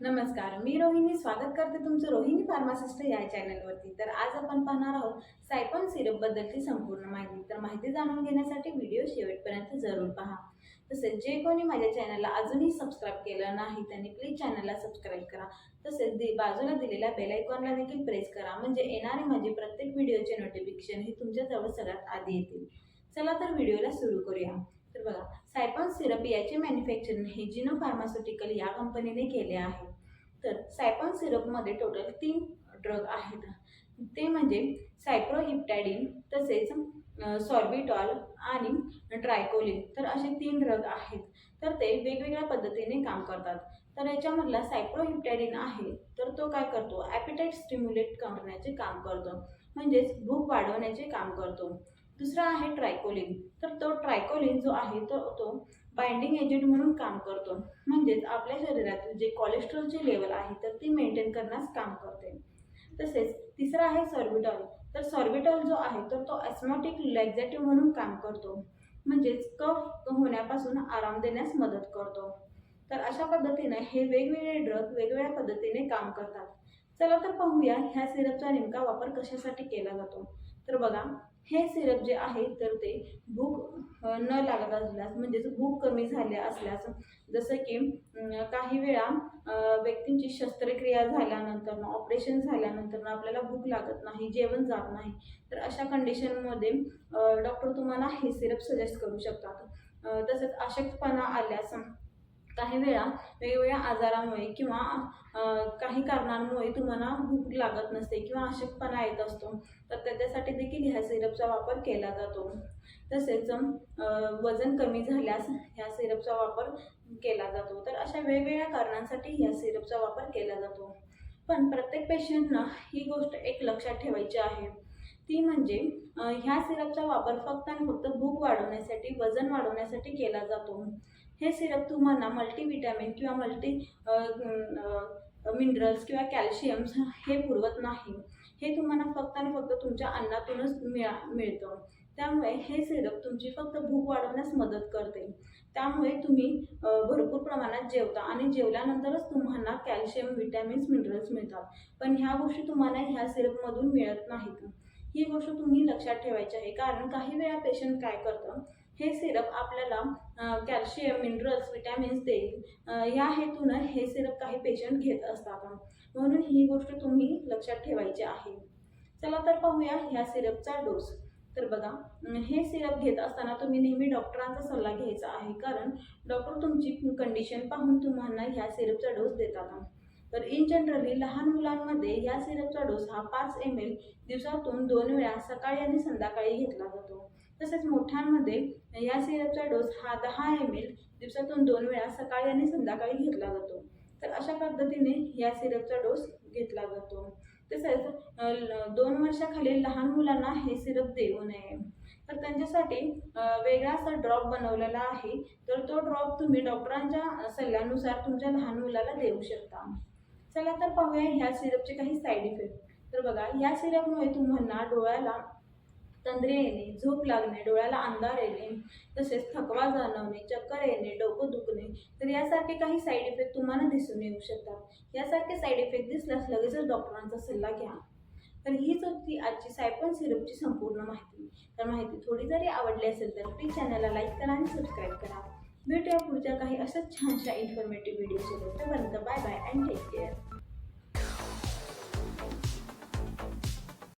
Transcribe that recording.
नमस्कार मी रोहिणी. स्वागत करते तुमचं रोहिणी फार्मासिस्ट या चॅनलवरती. तर आज आपण पाहणार आहोत सायपॉन सिरपबद्दलची संपूर्ण माहिती. तर माहिती जाणून घेण्यासाठी व्हिडिओ शेवटपर्यंत जरूर पहा. तसेच जे कोणी माझ्या चॅनलला अजूनही सबस्क्राईब केलं नाही त्यांनी प्लीज चॅनलला सबस्क्राईब करा. तसेच दि बाजूला दिलेल्या बेलायकॉनला देखील प्रेस करा. म्हणजे येणारे माझे प्रत्येक व्हिडिओचे नोटिफिकेशन हे तुमच्याजवळ सगळ्यात आधी येतील. चला तर व्हिडिओला सुरू करूया. तर बघा सायपॉन सिरप याचे मॅन्युफॅक्चरिंग हे जिनो फार्मास्युटिकल या कंपनीने केले आहे. तर सायपॉन सिरपमध्ये टोटल तीन ड्रग आहेत. ते म्हणजे सायप्रोहिप्टॅडिन तसेच सॉर्बिटॉल आणि ट्रायकोलिन तर असे तीन ड्रग आहेत. तर ते वेगवेगळ्या पद्धतीने काम करतात. तर याच्यामधला सायप्रोहिप्टॅडिन आहे तर तो काय करतो? ॲपिटाईट स्टिम्युलेट करण्याचे काम करतो. म्हणजेच भूक वाढवण्याचे काम करतो. दुसरा आहे ट्रायकोलिन तर तो ट्रायकोलिन जो आहे तो तो बाइंडिंग एजंट म्हणून काम करतो. म्हणजेच आपल्या शरीरातील जे कोलेस्ट्रॉलचे लेवल आहे तर ती मेंटेन करण्यास काम करते. तसेच तिसरा आहे सॉर्बिटॉल तर सॉर्बिटॉल जो आहे तर तो ॲस्मॉटिक लॅक्झॅटिव्ह म्हणून काम करतो. म्हणजेच कफ होण्यापासून आराम देण्यास मदत करतो. तर अशा पद्धतीने हे वेगवेगळे ड्रग वेगवेगळ्या पद्धतीने काम करतात. चला तर पाहूया ह्या सिरपचा नेमका वापर कशासाठी केला जातो. तर बघा हे सिरप जे आहे तर ते भूक न लागत असल्यास म्हणजेच भूक कमी झाल्या असल्यास जसं की काही वेळा व्यक्तींची शस्त्रक्रिया झाल्यानंतर ऑपरेशन झाल्यानंतर आपल्याला भूक लागत नाही जेवण जात नाही तर अशा कंडिशनमध्ये डॉक्टर तुम्हाला हे सिरप सजेस्ट करू शकतात. तसंच अशक्तपणा आल्यास काही वेळा वेगवेगळ्या आजारामुळे किंवा काही कारणांमुळे तुम्हाला भूक लागत नसते किंवा अशक्तपणा येत असतो. तर त्याच्यासाठी देखील ह्या सिरपचा वापर केला जातो. तसेच वजन कमी झाल्यास ह्या सिरपचा वापर केला जातो. तर अशा वेगवेगळ्या कारणांसाठी ह्या सिरपचा वापर केला जातो. पण प्रत्येक पेशंटनं ही गोष्ट एक लक्षात ठेवायची आहे. ती म्हणजे ह्या सिरपचा वापर फक्त आणि फक्त भूक वाढवण्यासाठी वजन वाढवण्यासाठी केला जातो. हे सिरप तुम्हाला मल्टीविटॅमिन किंवा मल्टी मिनरल्स किंवा कॅल्शियम्स हे पुरवत नाही. हे तुम्हाला फक्त आणि फक्त तुमच्या अन्नातूनच मिळा मिळतं. त्यामुळे हे सिरप तुमची फक्त भूक वाढवण्यास मदत करते. त्यामुळे तुम्ही भरपूर प्रमाणात जेवता आणि जेवल्यानंतरच तुम्हाला कॅल्शियम विटॅमिन्स मिनरल्स मिळतात. पण ह्या गोष्टी तुम्हाला ह्या सिरपमधून मिळत नाहीत. ही गोष्ट तुम्ही लक्षात ठेवायची आहे. कारण काही वेळा पेशंट काय करतं? हे सिरप आपल्याला कॅल्शियम मिनरल्स विटॅमिन्स देईल. या हेतूनं हे सिरप काही पेशंट घेत असतात. म्हणून ही गोष्ट तुम्ही लक्षात ठेवायची आहे. चला तर पाहूया ह्या सिरपचा डोस तर बघा हे सिरप घेत असताना तुम्ही नेहमी डॉक्टरांचा सल्ला घ्यायचा आहे. कारण डॉक्टर तुमची कंडिशन पाहून तुम्हाला ह्या सिरपचा डोस देतात. तर इन जनरली लहान मुलांमध्ये या सिरपचा डोस हा पाच एम एल दिवसातून दोन वेळा सकाळी आणि संध्याकाळी घेतला जातो. तसेच मोठ्यांमध्ये या सिरपचा डोस हा दहा एम एल दिवसातून दोन वेळा सकाळी आणि संध्याकाळी घेतला जातो. तर अशा पद्धतीने या सिरपचा डोस घेतला जातो. तसेच दोन वर्षाखालील लहान मुलांना हे सिरप देऊ नये. तर त्यांच्यासाठी वेगळा असा ड्रॉप बनवलेला आहे. तर तो ड्रॉप तुम्ही डॉक्टरांच्या सल्ल्यानुसार तुमच्या लहान मुलाला देऊ शकता. चला तर पाहूया ह्या सिरपचे काही साईड इफेक्ट तर बघा या सिरपमुळे तुम्हाला डोळ्याला तंद्रे येणे झोप लागणे डोळ्याला अंधार येणे तसेच थकवा जाणवणे चक्कर येणे डोकं दुखणे तर यासारखे काही साईड इफेक्ट तुम्हाला दिसून येऊ शकतात. यासारखे साईड इफेक्ट दिसल्यास लगेचच डॉक्टरांचा सल्ला घ्या. तर हीच होती आजची सायपन सिरपची संपूर्ण माहिती. तर माहिती थोडी जरी आवडली असेल तर प्लीज चॅनलला लाईक करा आणि सबस्क्राईब करा. भेटूया पुढच्या काही अशाच छानशा इन्फॉर्मेटिव्ह व्हिडिओ सोबत. Bye bye and take care